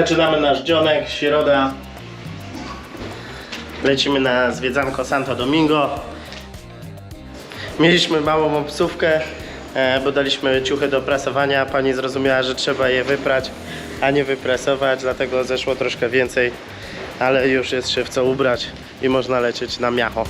Zaczynamy nasz dzionek, środa. Lecimy na zwiedzanko Santo Domingo. Mieliśmy małą obsówkę, e, bo daliśmy ciuchy do prasowania. Pani zrozumiała, że trzeba je wyprać, a nie wypresować, dlatego zeszło troszkę więcej, ale już jest się w co ubrać i można lecieć na miacho.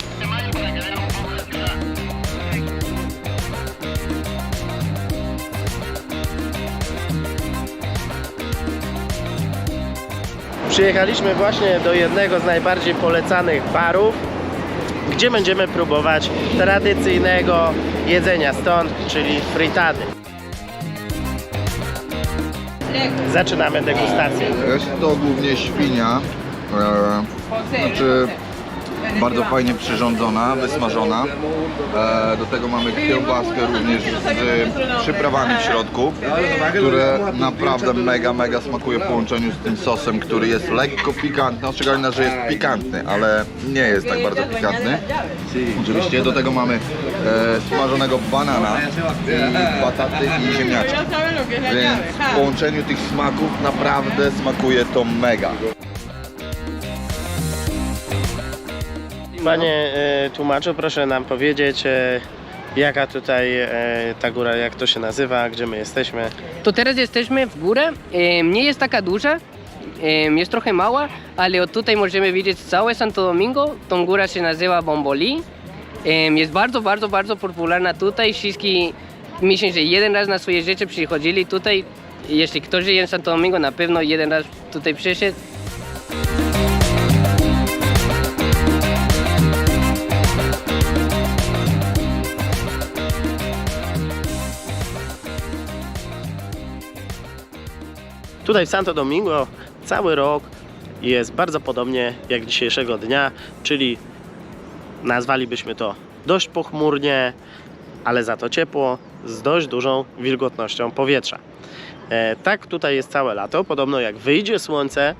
Przyjechaliśmy właśnie do jednego z najbardziej polecanych barów, gdzie będziemy próbować tradycyjnego jedzenia stąd, czyli fritady. Zaczynamy degustację. Jest to głównie świnia. E, znaczy bardzo fajnie przyrządzona, wysmażona. E, do tego mamy kiełbaskę również z przyprawami w środku, które naprawdę mega, mega smakuje w połączeniu z tym sosem, który jest lekko pikantny. Ostrzegajmy, że jest pikantny, ale nie jest tak bardzo pikantny. Oczywiście do tego mamy e, smażonego banana, i bataty i ziemniaczki. Więc w połączeniu tych smaków naprawdę smakuje to mega. Panie e, tłumaczu, proszę nam powiedzieć, e, jaka tutaj e, ta góra, jak to się nazywa, gdzie my jesteśmy. To teraz jesteśmy w górę. Nie jest taka duża, jest trochę mała, ale od tutaj możemy widzieć całe Santo Domingo. Tą górę się nazywa Bomboli. Jest bardzo, bardzo, bardzo popularna tutaj. Wszyscy, myślę, że jeden raz na swoje życie przychodzili tutaj. Jeśli ktoś żyje w Santo Domingo, na pewno jeden raz tutaj przyszedł. Tutaj w Santo Domingo cały rok jest bardzo podobnie jak dzisiejszego dnia, czyli nazwalibyśmy to dość pochmurnie, ale za to ciepło, z dość dużą wilgotnością powietrza. E, tak tutaj jest całe lato. Podobno jak wyjdzie słońce,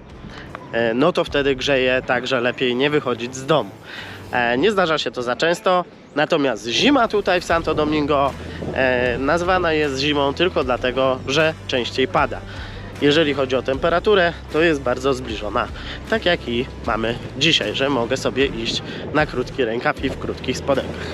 e, no to wtedy grzeje tak, że lepiej nie wychodzić z domu. E, nie zdarza się to za często, natomiast zima tutaj w Santo Domingo e, nazwana jest zimą tylko dlatego, że częściej pada. Jeżeli chodzi o temperaturę, to jest bardzo zbliżona, tak jak i mamy dzisiaj, że mogę sobie iść na krótki rękaw i w krótkich spodenkach.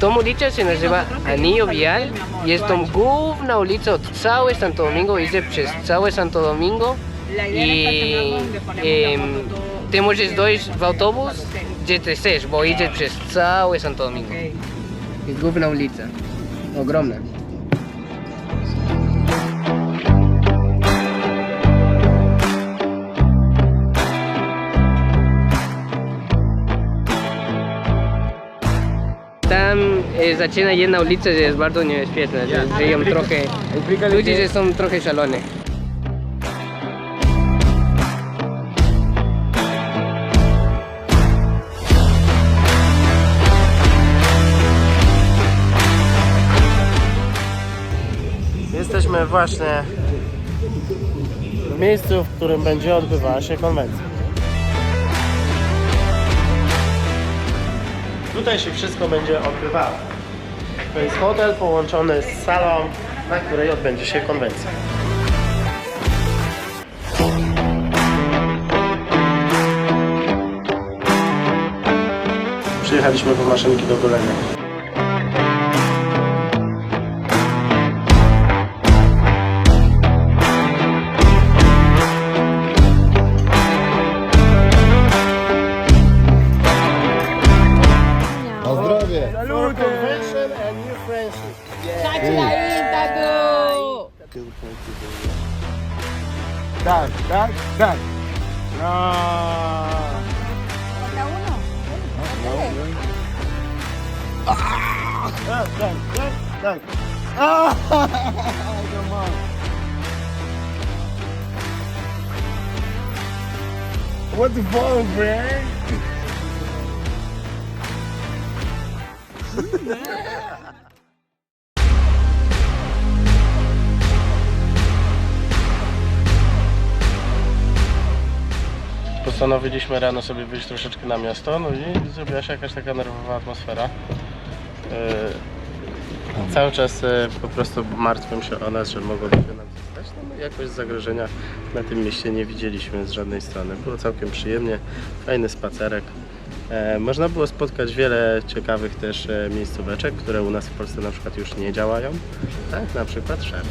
Tą ulicę się nazywa Anillo Vial. Jest tą główna ulica od całe Santo Domingo, idzie przez całe Santo Domingo i ty możesz dojść w autobus, gdzie ty chcesz, bo idzie przez całe Santo Domingo. Jest główna ulica, ogromna. Tam e, zaczyna jedna ulica, że jest bardzo niebezpieczna, że żyją trochę, ludzie że są trochę szalone. Jesteśmy właśnie w miejscu, w którym będzie odbywała się konwencja. Tutaj się wszystko będzie odbywało. To jest hotel połączony z salą, na której odbędzie się konwencja. Przyjechaliśmy po maszynki do golenia. Tak, tak, tak. No. Tak, tak, tak, tak. Ah, come on. What the fuck, man? Postanowiliśmy rano sobie wyjść troszeczkę na miasto, no i zrobiła się jakaś taka nerwowa atmosfera. Yy, cały czas e, po prostu martwią się o nas, że mogłoby się nam coś stać. No jakoś zagrożenia na tym mieście nie widzieliśmy z żadnej strony. Było całkiem przyjemnie, fajny spacerek. E, można było spotkać wiele ciekawych też e, miejscóweczek, które u nas w Polsce na przykład już nie działają. Tak, na przykład Szerc.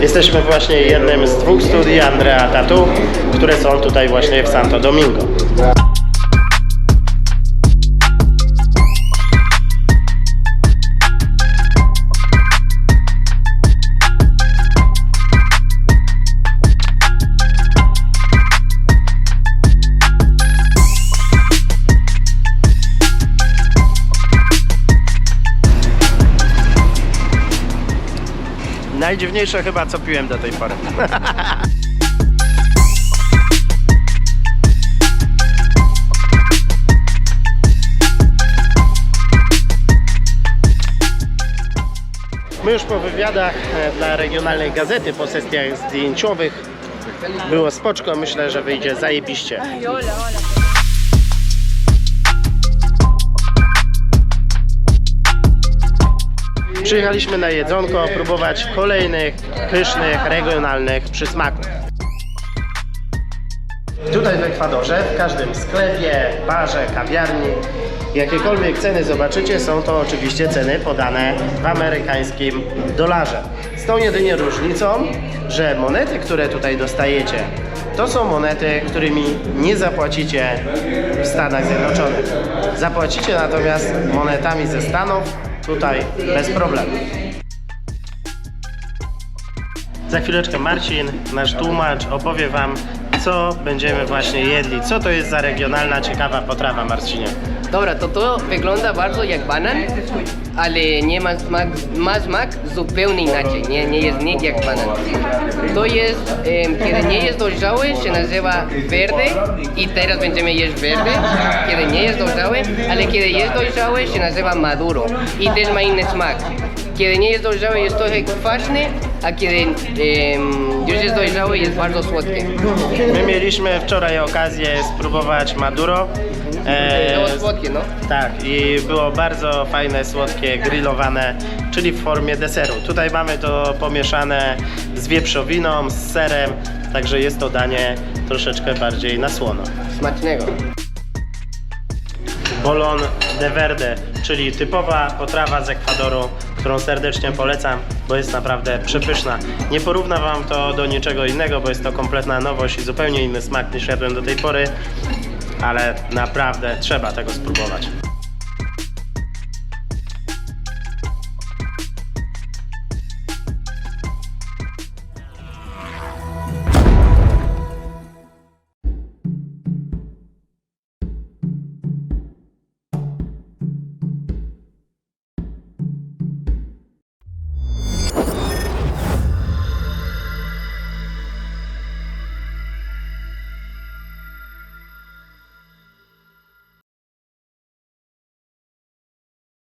Jesteśmy właśnie jednym z dwóch studii Andrea Tatu, które są tutaj właśnie w Santo Domingo. Najdziwniejsze chyba co piłem do tej pory. My już po wywiadach e, dla regionalnej gazety, po sesjach zdjęciowych było spoczko, myślę, że wyjdzie zajebiście. Przyjechaliśmy na jedzonko, próbować kolejnych pysznych, regionalnych przysmaków. Tutaj w Ekwadorze, w każdym sklepie, barze, kawiarni, jakiekolwiek ceny zobaczycie, są to oczywiście ceny podane w amerykańskim dolarze. Z tą jedynie różnicą, że monety, które tutaj dostajecie, to są monety, którymi nie zapłacicie w Stanach Zjednoczonych. Zapłacicie natomiast monetami ze Stanów tutaj bez problemu. Za chwileczkę Marcin, nasz tłumacz, opowie Wam, co będziemy właśnie jedli. Co to jest za regionalna, ciekawa potrawa, Marcinie? Dobra, to to wygląda bardzo jak banan, ale nie ma smak, ma smak zupełnie inaczej, nie, nie jest nic jak banan. To jest, kiedy nie jest dojrzały, się nazywa verde i teraz będziemy jeść verde, kiedy nie jest dojrzały, ale kiedy jest dojrzały, się nazywa maduro i też ma inny smak. Kiedy nie jest dojrzały, jest trochę kwaśny, a kiedy już jest dojrzały, jest bardzo słodki. My mieliśmy wczoraj okazję spróbować Maduro. E, Było słodkie, no. tak, i było bardzo fajne, słodkie, grillowane, czyli w formie deseru. Tutaj mamy to pomieszane z wieprzowiną, z serem, także jest to danie troszeczkę bardziej na słono. Smacznego. Bolon de verde, czyli typowa potrawa z Ekwadoru, którą serdecznie polecam, bo jest naprawdę przepyszna. Nie porównam Wam to do niczego innego, bo jest to kompletna nowość i zupełnie inny smak niż jadłem do tej pory, ale naprawdę trzeba tego spróbować.